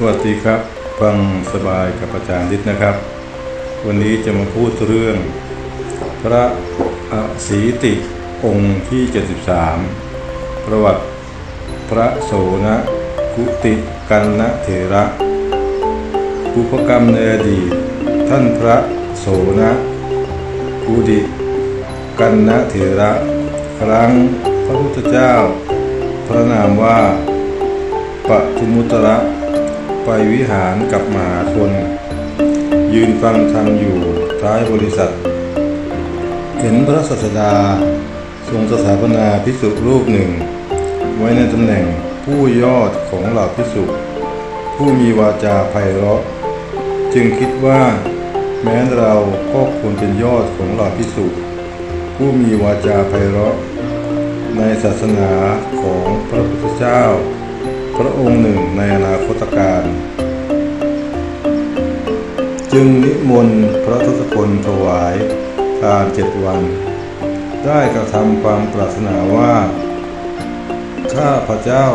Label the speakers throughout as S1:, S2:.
S1: สวัสดีครับ ฟังสบายกับอาจารย์ฤทธิ์นะครับ วันนี้จะมาพูดเรื่อง พระอสีติองค์ที่ 73 ประวัติพระโสนกุติกันนะเถระอุปกรรมในอดีตท่านพระโสนกุติกันนะเถระ ครั้งพระพุทธเจ้า พระนามว่าปทุมุตระ ไปวิหารกับมหาชน ยืนฟังธรรมอยู่ท้ายบริษัท เห็นพระสัสดา ทรงสถาปนาพิสุรูปหนึ่ง ไว้ในตำแหน่งผู้ยอดของเหล่าพิสุผู้มีวาจาไพเราะ จึงคิดว่า แม้เราก็ควรเป็นยอดของเหล่าพิสุผู้มีวาจาไพเราะ ในศาสนาของพระพุทธเจ้า พระองค์หนึ่งในอนาคตการจึงนิมนต์พระทศพลถวายทานเจ็ดวัน ได้กระทำความปรารถนาว่า ข้าพระเจ้า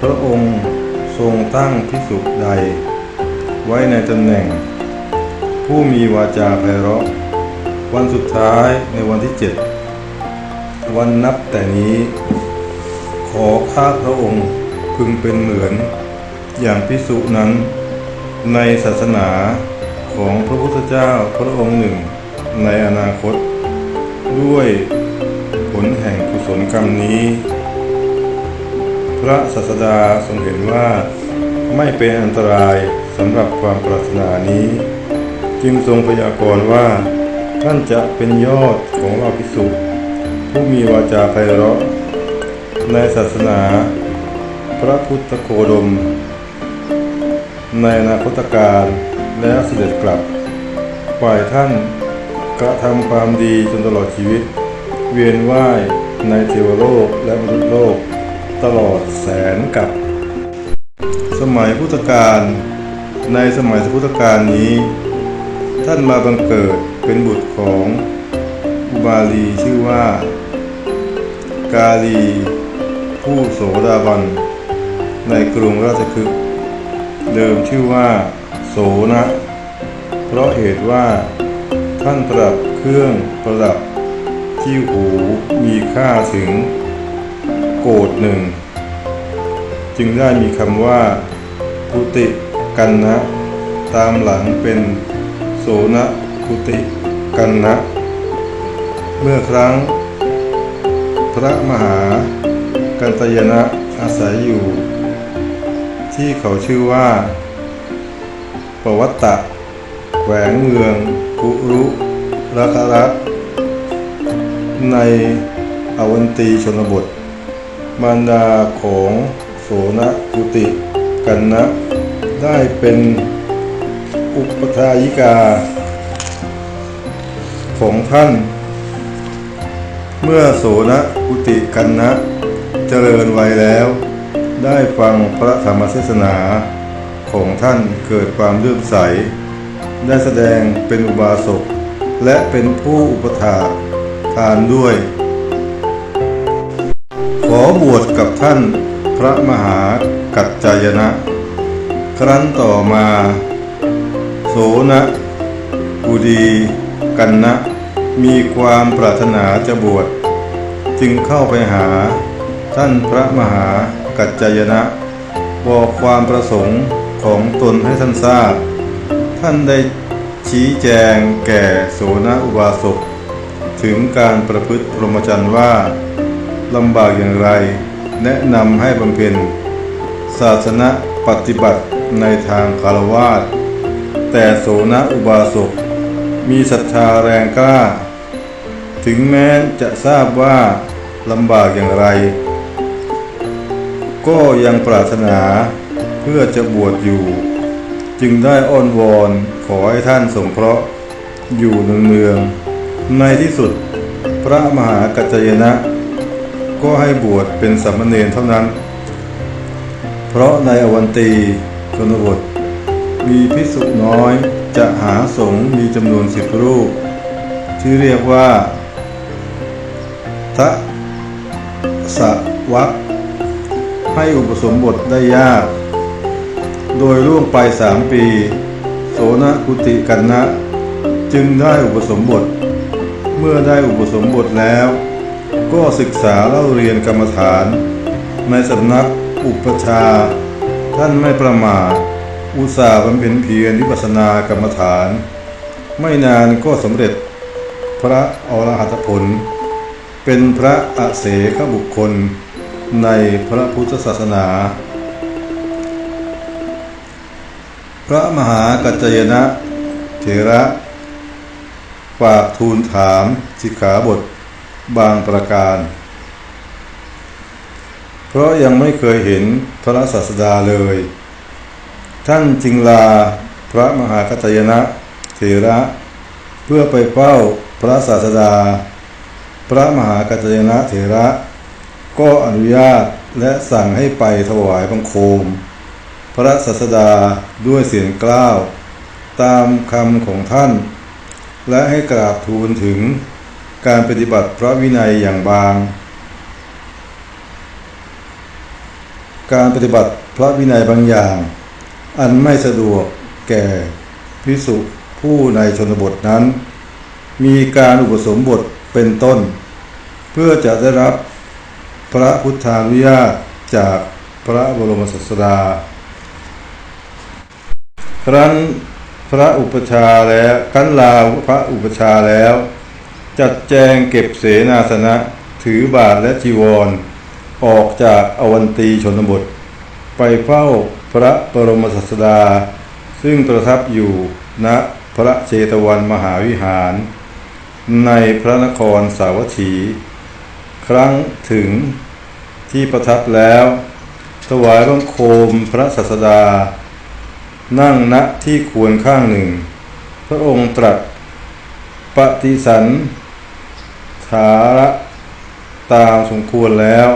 S1: พระองค์ทรงตั้งพิสุใด ไว้ในตำแหน่ง ผู้มีวาจาไพเราะ วันสุดท้ายในวันที่เจ็ดวันนับแต่นี้ ขอข้าพระองค์พึงเป็นเหมือน อย่างพิสุนั้น ในศาสนาของพระพุทธเจ้าพระองค์หนึ่ง ในอนาคต ด้วยผลแห่งกุศลกรรมนี้ พระศาสดาทรงเห็นว่าไม่เป็นอันตรายสำหรับความปรารถนานี้ จึงทรงพยากรณ์ว่า ท่านจะเป็นยอดของเราพิสุผู้มีวาจาไพเราะ ในศาสนาพระพุทธโคดม ในอนาคตการแล้วเสด็จกลับฝ่ายท่านกระทำความดีจนตลอดชีวิต เวียนว่ายในเทวโลกและมนุษย์โลก ตลอดแสนกับ สมัยพุทธกาลในสมัยพุทธกาลนี้ ท่านมาบังเกิดเป็นบุตรของอุบาลีชื่อว่า กาลี ผู้โสดาบัน ในกรุงราชคฤห์เดิมชื่อว่า โสนะ เพราะเหตุว่าท่านประดับเครื่องประดับที่หูมีค่าถึง โกดหนึ่ง จึงได้มีคำว่ากุติกันนะ ตามหลังเป็นโสนะกุติกันนะ เมื่อครั้ง พระมหา กันตยนะอาศัยอยู่ ที่เขาชื่อว่า ปวัตตะแหวงเมืองกุรุราครักในอวันตีชนบท มารดาของโสนกุติกันนะได้เป็นอุปทายิกา ของท่าน เมื่อโสนกุติกันนะ เจริญวัยแล้ว ได้ฟังพระธรรมเทศนาของท่านเกิดความเลื่อมใส ได้แสดงเป็นอุบาสกและเป็นผู้อุปถาทานด้วย ขอบวชกับท่านพระมหากัจจายนะ ครั้นต่อมา โสนะกุดีกันนะ มีความปรารถนาจะบวชจึงเข้าไปหา ท่านพระมหากัจจายนะ บอกความประสงค์ของตนให้ท่านทราบ ท่านได้ชี้แจงแก่โสนอุบาสกถึงการประพฤติพรหมจรรย์ว่าลำบากอย่างไร แนะนำให้บำเพ็ญศาสนปฏิบัติในทางคารวาสแต่โสนอุบาสกมีศรัทธาแรงกล้า ถึงแม้จะทราบว่าลำบากอย่างไร ก็ยังปรารถนาเพื่อจะบวชอยู่ จึงได้อ้อนวอนขอให้ท่านสงเคราะห์อยู่เนืองๆในที่สุดพระมหากัจจยนะ ก็ให้บวชเป็นสามเณรเท่านั้น เพราะในอวันตีชนบทมีพิสุน้อยจะหาสงมีจำนวนสิบรูป ที่เรียกว่าทะสะวะ ให้อุปสมบทได้ยาก โดยล่วงไปสามปี โสนกุติกันนะ จึงได้อุปสมบท เมื่อได้อุปสมบทแล้ว ก็ศึกษาเล่าเรียนกรรมฐาน ในสำนักอุปชา ท่านไม่ประมาทอุตสาห์บำเพ็ญเพียรวิปัสสนากรรมฐาน ไม่นานก็สำเร็จพระอรหัตผล เป็นพระอเสขบุคคล ในพระพุทธศาสนา พระมหากัจจยนะเถระฝากทูลถามสิกขาบทบางประการ เพราะยังไม่เคยเห็นพระศาสดาเลย ท่านจึงลาพระมหากัจจยนะเถระเพื่อไปเฝ้าพระศาสดา พระมหากัจจยนะเถระ ก็อนุญาตและสั่งให้ไปถวายบังคม พระศาสดาด้วยเสียงกล้าว ตามคำของท่าน และให้กราบทูลถึงการปฏิบัติพระวินัยอย่างบาง การปฏิบัติพระวินัยบางอย่าง อันไม่สะดวกแก่พิสุผู้ในชนบทนั้น มีการอุปสมบทเป็นต้น เพื่อจะได้รับ พระพุทธานุญาตจากพระบรมศาสดา ครั้นพระอุปชาแล้วครั้นลาพระอุปชาแล้ว จัดแจงเก็บเสนาสนะถือบาทและจีวร ออกจากอวันตีชนบท ไปเฝ้าพระบรมศาสดา ซึ่งประทับอยู่ณพระเชตวันมหาวิหาร ในพระนครสาวัตถี ครั้งถึงที่ประทับแล้ว ถวายบังคมพระศาสดา นั่งณที่ควรข้างหนึ่ง พระองค์ตรัสปฏิสันถาระตามสมควรแล้ว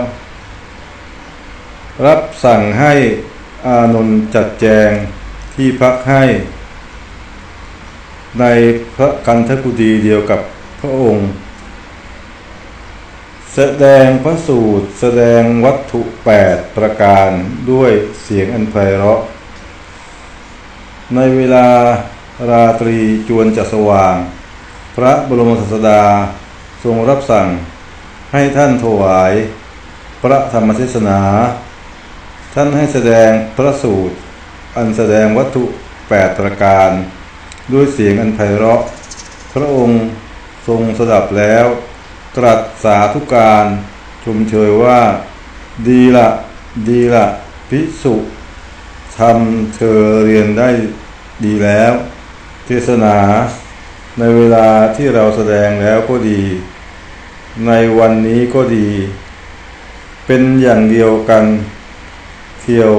S1: รับสั่งให้อานนท์จัดแจงที่พักให้ ในพระกันทกุฎีเดียวกับพระองค์ แสดงพระสูตร แสดงวัตถุแปดประการด้วยเสียงอันไพเราะ ในเวลาราตรีจวนจะสว่าง พระบรมศาสดาทรงรับสั่งให้ท่านถวาย พระธรรมเทศนา ท่านให้แสดงพระสูตร อันแสดงวัตถุแปดประการ ด้วยเสียงอันไพเราะ พระองค์ทรงสดับแล้ว ตรัสสาธุการชมเชยว่า ดีละดีละพิสุทำเธอเรียนได้ดีแล้ว เทศนาในเวลาที่เราแสดงแล้วก็ดี ในวันนี้ก็ดี เป็นอย่างเดียวกัน เที่ยว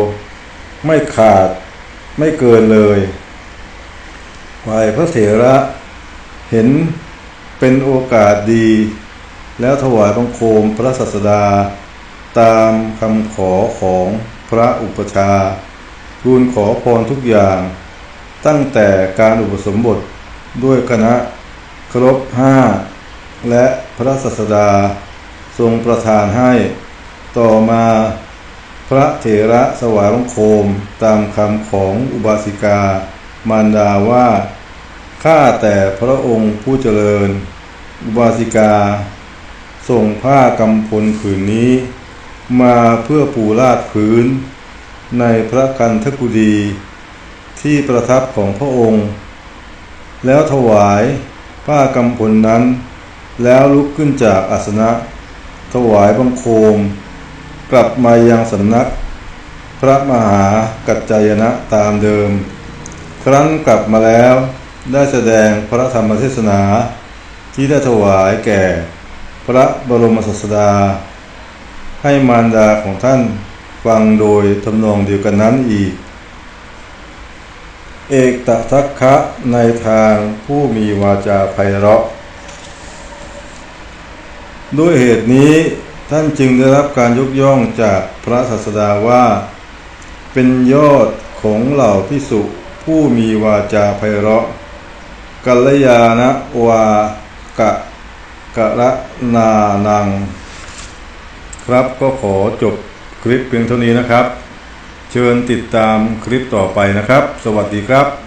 S1: ไม่ขาดไม่เกินเลยฝ่ายพระเถระเห็นเป็นโอกาสดี แล้วถวายบังคมพระศาสดา ตามคำขอของพระอุปชาทูลขอพรทุกอย่าง ตั้งแต่การอุปสมบทด้วยคณะครบห้าและพระศาสดาทรงประทานให้ต่อมาพระเถระสวายบังคมตามคำของอุบาสิกา มารดาว่า ข้าแต่พระองค์ผู้เจริญ อุบาสิกา ส่งผ้ากำพลผืนนี้ มาเพื่อปูลาดพื้น ในพระกันทกุฎีที่ประทับของพระองค์ แล้วถวายผ้ากำพลนั้น แล้วลุกขึ้นจากอาสนะ ถวายบังคม กลับมายังสำนัก พระมหากัจจายนะตามเดิม ครั้นกลับมาแล้วได้แสดงพระธรรมเทศนาที่ได้ถวายแก่ พระบรมศาสดา ให้มารดาของท่านฟังโดยทำนองเดียวกันนั้นอีก เอกตะทัคคะในทางผู้มีวาจาไพเราะ ด้วยเหตุนี้ท่านจึงได้รับการยกย่องจากพระศาสดาว่า เป็นยอดของเหล่าพิสุผู้มีวาจาไพเราะ กัลยาณวากะ กะระนานัง ครับก็ขอจบคลิปเพียงเท่านี้นะครับ เชิญติดตามคลิปต่อไปนะครับ สวัสดีครับ